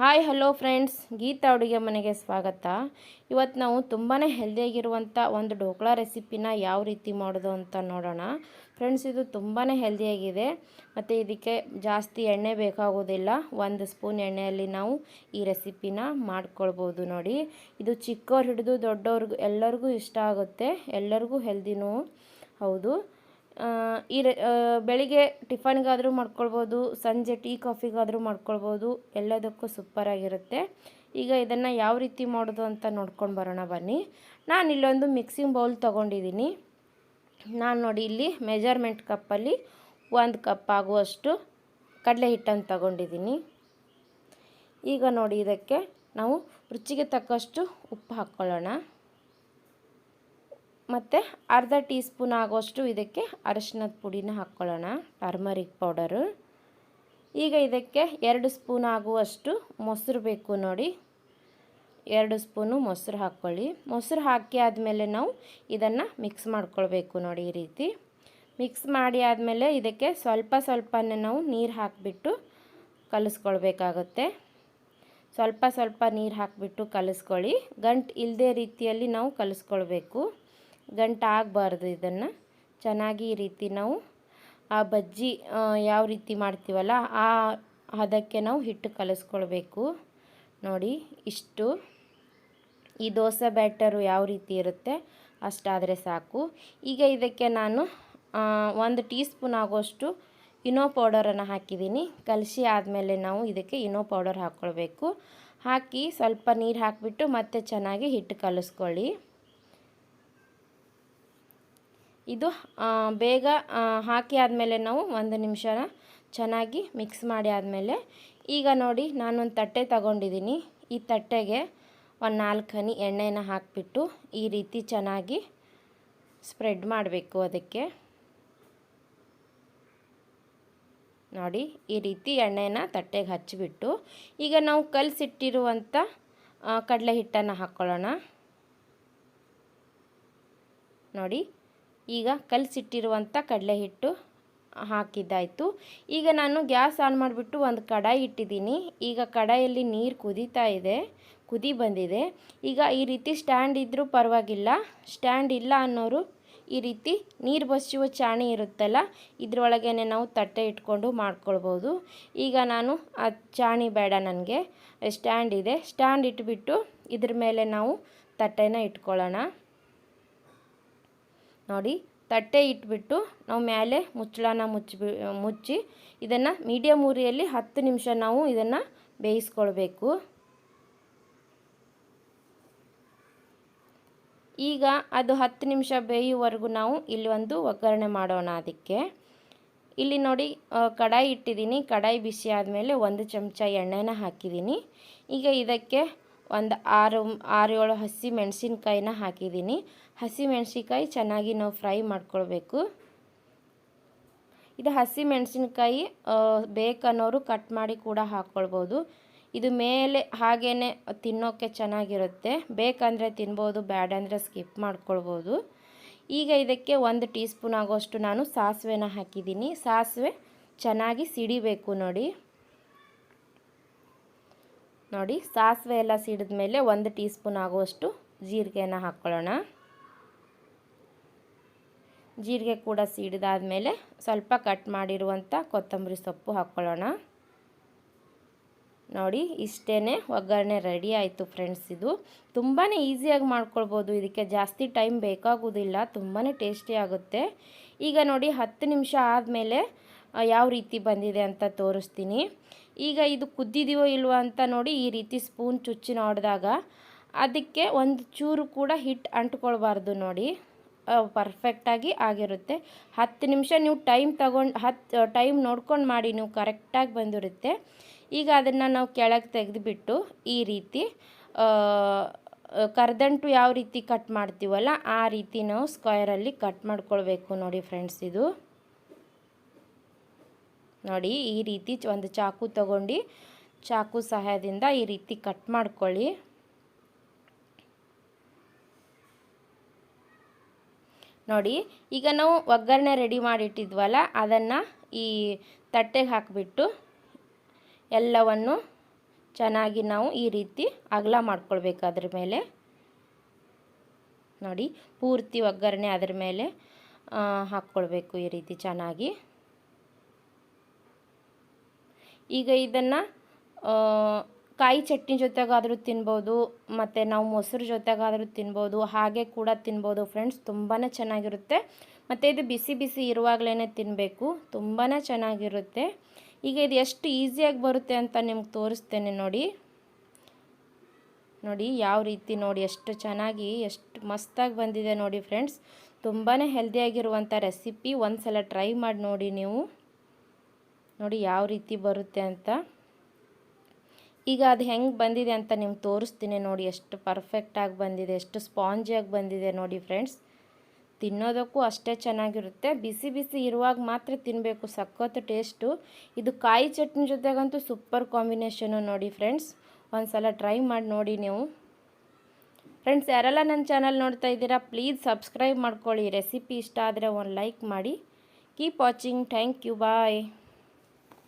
Hi, hello friends. Geetha ಅಡುಗೆ ಮನೆಗೆ ಸ್ವಾಗತ. ಇವತ್ತು ನಾವು ತುಂಬಾ ಹೆಲ್ದಿಯಾಗಿರುವಂಥ ಒಂದು ಢೋಕ್ಳಾ ರೆಸಿಪಿನ ಯಾವ ರೀತಿ ಮಾಡೋದು ಅಂತ ನೋಡೋಣ. ಫ್ರೆಂಡ್ಸ್, ಇದು ತುಂಬಾ ಹೆಲ್ದಿಯಾಗಿದೆ ಮತ್ತು ಇದಕ್ಕೆ ಜಾಸ್ತಿ ಎಣ್ಣೆ ಬೇಕಾಗೋದಿಲ್ಲ ಒಂದು ಸ್ಪೂನ್ ಎಣ್ಣೆಯಲ್ಲಿ ನಾವು ಈ ರೆಸಿಪಿನ ಮಾಡ್ಕೊಳ್ಬೋದು ನೋಡಿ. ಇದು ಚಿಕ್ಕವ್ರು ಹಿಡಿದು ದೊಡ್ಡವ್ರಿಗೂ ಎಲ್ಲರಿಗೂ ಇಷ್ಟ ಆಗುತ್ತೆ. ಎಲ್ಲರಿಗೂ ಹೆಲ್ದಿನೂ ಹೌದು. ಈ ಬೆಳಿಗ್ಗೆ ಟಿಫನ್ಗಾದರೂ ಮಾಡ್ಕೊಳ್ಬೋದು, ಸಂಜೆ ಟೀ ಕಾಫಿಗಾದರೂ ಮಾಡ್ಕೊಳ್ಬೋದು, ಎಲ್ಲದಕ್ಕೂ ಸೂಪರಾಗಿರುತ್ತೆ ಈಗ ಇದನ್ನು ಯಾವ ರೀತಿ ಮಾಡೋದು ಅಂತ ನೋಡ್ಕೊಂಡು ಬರೋಣ ಬನ್ನಿ. ನಾನು ಇಲ್ಲೊಂದು ಮಿಕ್ಸಿಂಗ್ ಬೌಲ್ ತೊಗೊಂಡಿದ್ದೀನಿ ನಾನು ನೋಡಿ ಇಲ್ಲಿ ಮೆಜರ್ಮೆಂಟ್ ಕಪ್ಪಲ್ಲಿ ಒಂದು ಕಪ್ ಆಗುವಷ್ಟು ಕಡಲೆ ಹಿಟ್ಟನ್ನು ತಗೊಂಡಿದ್ದೀನಿ ಈಗ ನೋಡಿ ಇದಕ್ಕೆ ನಾವು ರುಚಿಗೆ ತಕ್ಕಷ್ಟು ಉಪ್ಪು ಹಾಕ್ಕೊಳ್ಳೋಣ. ಮತ್ತು ಅರ್ಧ ಟೀ ಸ್ಪೂನ್ ಆಗುವಷ್ಟು ಇದಕ್ಕೆ ಅರಶಿನದ ಪುಡಿನ ಹಾಕ್ಕೊಳ್ಳೋಣ, ಟರ್ಮರಿಕ್ ಪೌಡರು. ಈಗ ಇದಕ್ಕೆ ಎರಡು ಸ್ಪೂನ್ ಆಗುವಷ್ಟು ಮೊಸರು ಬೇಕು ನೋಡಿ. ಎರಡು ಸ್ಪೂನು ಮೊಸರು ಹಾಕ್ಕೊಳ್ಳಿ. ಮೊಸರು ಹಾಕಿ ಆದಮೇಲೆ ನಾವು ಇದನ್ನು ಮಿಕ್ಸ್ ಮಾಡ್ಕೊಳ್ಬೇಕು ನೋಡಿ ಈ ರೀತಿ. ಮಿಕ್ಸ್ ಮಾಡಿ ಆದಮೇಲೆ ಇದಕ್ಕೆ ಸ್ವಲ್ಪ ಸ್ವಲ್ಪನೇ ನಾವು ನೀರು ಹಾಕಿಬಿಟ್ಟು ಕಲಿಸ್ಕೊಳ್ಬೇಕಾಗುತ್ತೆ. ಸ್ವಲ್ಪ ಸ್ವಲ್ಪ ನೀರು ಹಾಕಿಬಿಟ್ಟು ಕಲಿಸ್ಕೊಳ್ಳಿ. ಗಂಟು ಇಲ್ಲದೆ ರೀತಿಯಲ್ಲಿ ನಾವು ಕಲಿಸ್ಕೊಳ್ಬೇಕು. ಗಂಟು ಆಗಬಾರ್ದು ಇದನ್ನು. ಚೆನ್ನಾಗಿ ಈ ರೀತಿ ನಾವು ಆ ಬಜ್ಜಿ ಯಾವ ರೀತಿ ಮಾಡ್ತೀವಲ್ಲ ಆ ಅದಕ್ಕೆ ನಾವು ಹಿಟ್ಟು ಕಲಿಸ್ಕೊಳ್ಬೇಕು. ನೋಡಿ ಇಷ್ಟು. ಈ ದೋಸೆ ಬ್ಯಾಟರು ಯಾವ ರೀತಿ ಇರುತ್ತೆ ಅಷ್ಟಾದರೆ ಸಾಕು. ಈಗ ಇದಕ್ಕೆ ನಾನು ಒಂದು ಟೀ ಸ್ಪೂನ್ ಆಗೋಷ್ಟು ಇನೋ ಪೌಡರನ್ನು ಹಾಕಿದ್ದೀನಿ. ಕಲಸಿ ಆದಮೇಲೆ ನಾವು ಇದಕ್ಕೆ ಇನೋ ಪೌಡರ್ ಹಾಕ್ಕೊಳ್ಬೇಕು. ಹಾಕಿ ಸ್ವಲ್ಪ ನೀರು ಹಾಕಿಬಿಟ್ಟು ಮತ್ತೆ ಚೆನ್ನಾಗಿ ಹಿಟ್ಟು ಕಲಿಸ್ಕೊಳ್ಳಿ. ಇದು ಬೇಗ ಹಾಕಿ ಆದಮೇಲೆ ನಾವು ಒಂದು ನಿಮಿಷ ಚೆನ್ನಾಗಿ ಮಿಕ್ಸ್ ಮಾಡಿ ಆದಮೇಲೆ, ಈಗ ನೋಡಿ ನಾನೊಂದು ತಟ್ಟೆ ತಗೊಂಡಿದ್ದೀನಿ ಈ ತಟ್ಟೆಗೆ ಒಂದು ನಾಲ್ಕು ಹನಿ ಎಣ್ಣೆನ ಹಾಕಿಬಿಟ್ಟು ಈ ರೀತಿ ಚೆನ್ನಾಗಿ ಸ್ಪ್ರೆಡ್ ಮಾಡಬೇಕು ಅದಕ್ಕೆ. ನೋಡಿ, ಈ ರೀತಿ ಎಣ್ಣೆನ ತಟ್ಟೆಗೆ ಹಚ್ಚಿಬಿಟ್ಟು, ಈಗ ನಾವು ಕಲಸಿಟ್ಟಿರುವಂಥ ಕಡಲೆ ಹಿಟ್ಟನ್ನು ಹಾಕ್ಕೊಳ್ಳೋಣ ನೋಡಿ ಈಗ ಕಲಸಿಟ್ಟಿರುವಂಥ ಕಡಲೆ ಹಿಟ್ಟು ಹಾಕಿದ್ದಾಯಿತು. ಈಗ ನಾನು ಗ್ಯಾಸ್ ಆನ್ ಮಾಡಿಬಿಟ್ಟು ಒಂದು ಕಡಾಯಿ ಇಟ್ಟಿದ್ದೀನಿ. ಈಗ ಕಡಾಯಲ್ಲಿ ನೀರು ಕುದೀತಾ ಇದೆ, ಕುದಿ ಬಂದಿದೆ. ಈಗ ಈ ರೀತಿ ಸ್ಟ್ಯಾಂಡ್ ಇದ್ದರೂ ಪರವಾಗಿಲ್ಲ. ಸ್ಟ್ಯಾಂಡ್ ಇಲ್ಲ ಅನ್ನೋರು ಈ ರೀತಿ ನೀರು ಬಸಿಯುವ ಚಾಣಿ ಇರುತ್ತಲ್ಲ ಇದರೊಳಗೇ ನಾವು ತಟ್ಟೆ ಇಟ್ಕೊಂಡು ಮಾಡ್ಕೊಳ್ಬೋದು. ಈಗ ನಾನು ಆ ಚಾಣಿ ಬೇಡ ನನಗೆ, ಸ್ಟ್ಯಾಂಡ್ ಇದೆ. ಸ್ಟ್ಯಾಂಡ್ ಇಟ್ಬಿಟ್ಟು ಇದ್ರ ಮೇಲೆ ನಾವು ತಟ್ಟೆನ ಇಟ್ಕೊಳ್ಳೋಣ. ನೋಡಿ, ತಟ್ಟೆ ಇಟ್ಬಿಟ್ಟು ನಾವು ಮೇಲೆ ಮುಚ್ಚಳನ ಮುಚ್ಚಿ ಮುಚ್ಚಿ ಇದನ್ನು ಮೀಡಿಯಮ್ ಉರಿಯಲ್ಲಿ ಹತ್ತು ನಿಮಿಷ ನಾವು ಇದನ್ನು ಬೇಯಿಸ್ಕೊಳ್ಬೇಕು. ಈಗ ಅದು ಹತ್ತು ನಿಮಿಷ ಬೇಯುವವರೆಗೂ ನಾವು ಇಲ್ಲಿ ಒಂದು ಒಗ್ಗರಣೆ ಮಾಡೋಣ ಅದಕ್ಕೆ. ಇಲ್ಲಿ ನೋಡಿ ಕಡಾಯಿ ಇಟ್ಟಿದ್ದೀನಿ. ಕಡಾಯಿ ಬಿಸಿ ಆದಮೇಲೆ ಒಂದು ಚಮಚ ಎಣ್ಣೆನ ಹಾಕಿದ್ದೀನಿ. ಈಗ ಇದಕ್ಕೆ ಒಂದು ಆರು ಆರು ಏಳು ಹಸಿ ಮೆಣಸಿನ್ಕಾಯಿನ ಹಾಕಿದ್ದೀನಿ. ಹಸಿ ಮೆಣಸಿನ್ಕಾಯಿ ಚೆನ್ನಾಗಿ ನಾವು ಫ್ರೈ ಮಾಡ್ಕೊಳ್ಬೇಕು. ಇದು ಹಸಿ ಮೆಣಸಿನ್ಕಾಯಿ ಬೇಕನ್ನೋರು ಕಟ್ ಮಾಡಿ ಕೂಡ ಹಾಕ್ಕೊಳ್ಬೋದು ಇದು ಮೇಲೆ ಹಾಗೇ ತಿನ್ನೋಕ್ಕೆ ಚೆನ್ನಾಗಿರುತ್ತೆ. ಬೇಕಂದರೆ ತಿನ್ಬೋದು, ಬ್ಯಾಡ ಅಂದರೆ ಸ್ಕಿಪ್ ಮಾಡ್ಕೊಳ್ಬೋದು. ಈಗ ಇದಕ್ಕೆ ಒಂದು ಟೀ ಸ್ಪೂನ್ ಆಗೋಷ್ಟು ನಾನು ಸಾಸಿವೆನ ಹಾಕಿದ್ದೀನಿ. ಸಾಸಿವೆ ಚೆನ್ನಾಗಿ ಸಿಡಿಬೇಕು ನೋಡಿ. ನೋಡಿ, ಸಾಸಿವೆ ಎಲ್ಲ ಸಿಡಿದ ಮೇಲೆ ಒಂದು ಟೀ ಸ್ಪೂನ್ ಆಗುವಷ್ಟು ಜೀರಿಗೆನ ಹಾಕ್ಕೊಳ್ಳೋಣ. ಜೀರಿಗೆ ಕೂಡ ಸಿಡಿದಾದ್ಮೇಲೆ ಸ್ವಲ್ಪ ಕಟ್ ಮಾಡಿರುವಂಥ ಕೊತ್ತಂಬರಿ ಸೊಪ್ಪು ಹಾಕ್ಕೊಳ್ಳೋಣ. ನೋಡಿ ಇಷ್ಟೇ ಒಗ್ಗರಣೆ ರೆಡಿ ಆಯಿತು ಫ್ರೆಂಡ್ಸ್ ಇದು. ತುಂಬಾ ಈಸಿಯಾಗಿ ಮಾಡ್ಕೊಳ್ಬೋದು. ಇದಕ್ಕೆ ಜಾಸ್ತಿ ಟೈಮ್ ಬೇಕಾಗೋದಿಲ್ಲ ತುಂಬಾ ಟೇಸ್ಟಿ ಆಗುತ್ತೆ. ಈಗ ನೋಡಿ, ಹತ್ತು ನಿಮಿಷ ಆದಮೇಲೆ ಯಾವ ರೀತಿ ಬಂದಿದೆ ಅಂತ ತೋರಿಸ್ತೀನಿ. ಈಗ ಇದು ಕುದ್ದಿದೆಯೋ ಇಲ್ವೋ ಅಂತ ನೋಡಿ ಈ ರೀತಿ ಸ್ಪೂನ್ ಚುಚ್ಚಿ ನೋಡಿದಾಗ ಅದಕ್ಕೆ ಒಂದು ಚೂರು ಕೂಡ ಹಿಟ್ಟು ಅಂಟ್ಕೊಳ್ಬಾರ್ದು ನೋಡಿ. ಪರ್ಫೆಕ್ಟಾಗಿ ಆಗಿರುತ್ತೆ. ಹತ್ತು ನಿಮಿಷ ನೀವು ಟೈಮ್ ತಗೊಂಡು ಹತ್ತು ಟೈಮ್ ನೋಡ್ಕೊಂಡು ಮಾಡಿ, ನೀವು ಕರೆಕ್ಟಾಗಿ ಬಂದಿರುತ್ತೆ. ಈಗ ಅದನ್ನು ನಾವು ಕೆಳಗೆ ತೆಗೆದುಬಿಟ್ಟು ಈ ರೀತಿ ಕರ್ದಂಟು ಯಾವ ರೀತಿ ಕಟ್ ಮಾಡ್ತೀವಲ್ಲ, ಆ ರೀತಿ ನಾವು ಸ್ಕ್ವಯರಲ್ಲಿ ಕಟ್ ಮಾಡ್ಕೊಳ್ಬೇಕು ನೋಡಿ ಫ್ರೆಂಡ್ಸ್ ಇದು. ನೋಡಿ, ಈ ರೀತಿ ಒಂದು ಚಾಕು ತಗೊಂಡು, ಚಾಕು ಸಹಾಯದಿಂದ ಈ ರೀತಿ ಕಟ್ ಮಾಡ್ಕೊಳ್ಳಿ. ನೋಡಿ, ಈಗ ನಾವು ಒಗ್ಗರಣೆ ರೆಡಿ ಮಾಡಿಟ್ಟಿದ್ವಲ್ಲ, ಅದನ್ನು ಈ ತಟ್ಟೆಗೆ ಹಾಕಿಬಿಟ್ಟು ಎಲ್ಲವನ್ನು ಚೆನ್ನಾಗಿ ನಾವು ಈ ರೀತಿ ಅಗಲ ಮಾಡ್ಕೊಳ್ಬೇಕು ಅದ್ರ ಮೇಲೆ. ನೋಡಿ, ಪೂರ್ತಿ ಒಗ್ಗರಣೆ ಅದ್ರ ಮೇಲೆ ಹಾಕ್ಕೊಳ್ಬೇಕು ಈ ರೀತಿ ಚೆನ್ನಾಗಿ. ಈಗ ಇದನ್ನು ಕಾಯಿ ಚಟ್ನಿ ಜೊತೆಗಾದರೂ ತಿನ್ಬೋದು, ಮತ್ತು ನಾವು ಮೊಸರು ಜೊತೆಗಾದರೂ ತಿನ್ಬೋದು, ಹಾಗೆ ಕೂಡ ತಿನ್ಬೋದು ಫ್ರೆಂಡ್ಸ್ ತುಂಬಾ ಚೆನ್ನಾಗಿರುತ್ತೆ. ಮತ್ತು ಇದು ಬಿಸಿ ಬಿಸಿ ಇರುವಾಗಲೇ ತಿನ್ನಬೇಕು ತುಂಬಾ ಚೆನ್ನಾಗಿರುತ್ತೆ. ಈಗ ಇದು ಎಷ್ಟು ಈಸಿಯಾಗಿ ಬರುತ್ತೆ ಅಂತ ನಿಮ್ಗೆ ತೋರಿಸ್ತೇನೆ ನೋಡಿ. ನೋಡಿ, ಯಾವ ರೀತಿ ನೋಡಿ, ಎಷ್ಟು ಚೆನ್ನಾಗಿ, ಎಷ್ಟು ಮಸ್ತಾಗಿ ಬಂದಿದೆ ನೋಡಿ ಫ್ರೆಂಡ್ಸ್ ತುಂಬಾ ಹೆಲ್ದಿಯಾಗಿರುವಂಥ ರೆಸಿಪಿ ಒಂದು ಸಲ ಟ್ರೈ ಮಾಡಿ ನೋಡಿ ನೀವು. ನೋಡಿ ಯಾವ ರೀತಿ ಬರುತ್ತೆ ಅಂತ. ಈಗ ಅದು ಹೆಂಗೆ ಬಂದಿದೆ ಅಂತ ನಿಮ್ಗೆ ತೋರಿಸ್ತೀನಿ ನೋಡಿ, ಎಷ್ಟು ಪರ್ಫೆಕ್ಟಾಗಿ ಬಂದಿದೆ, ಎಷ್ಟು ಸ್ಪಾಂಜಿಯಾಗಿ ಬಂದಿದೆ ನೋಡಿ ಫ್ರೆಂಡ್ಸ್ ತಿನ್ನೋದಕ್ಕೂ ಅಷ್ಟೇ ಚೆನ್ನಾಗಿರುತ್ತೆ. ಬಿಸಿ ಬಿಸಿ ಇರುವಾಗ ಮಾತ್ರ ತಿನ್ನಬೇಕು ಸಖತ್ತು ಟೇಸ್ಟು ಇದು ಕಾಯಿ ಚಟ್ನಿ ಜೊತೆಗಂತೂ ಸೂಪರ್ ಕಾಂಬಿನೇಷನು ನೋಡಿ ಫ್ರೆಂಡ್ಸ್ ಒಂದು ಸಲ ಟ್ರೈ ಮಾಡಿ ನೋಡಿ ನೀವು. ಫ್ರೆಂಡ್ಸ್ ಯಾರೆಲ್ಲ ನನ್ನ ಚಾನಲ್ ನೋಡ್ತಾ ಇದ್ದೀರಾ ಪ್ಲೀಸ್ ಸಬ್ಸ್ಕ್ರೈಬ್ ಮಾಡ್ಕೊಳ್ಳಿ. ರೆಸಿಪಿ ಇಷ್ಟ ಆದರೆ ಒಂದು ಲೈಕ್ ಮಾಡಿ. Keep watching thank you bye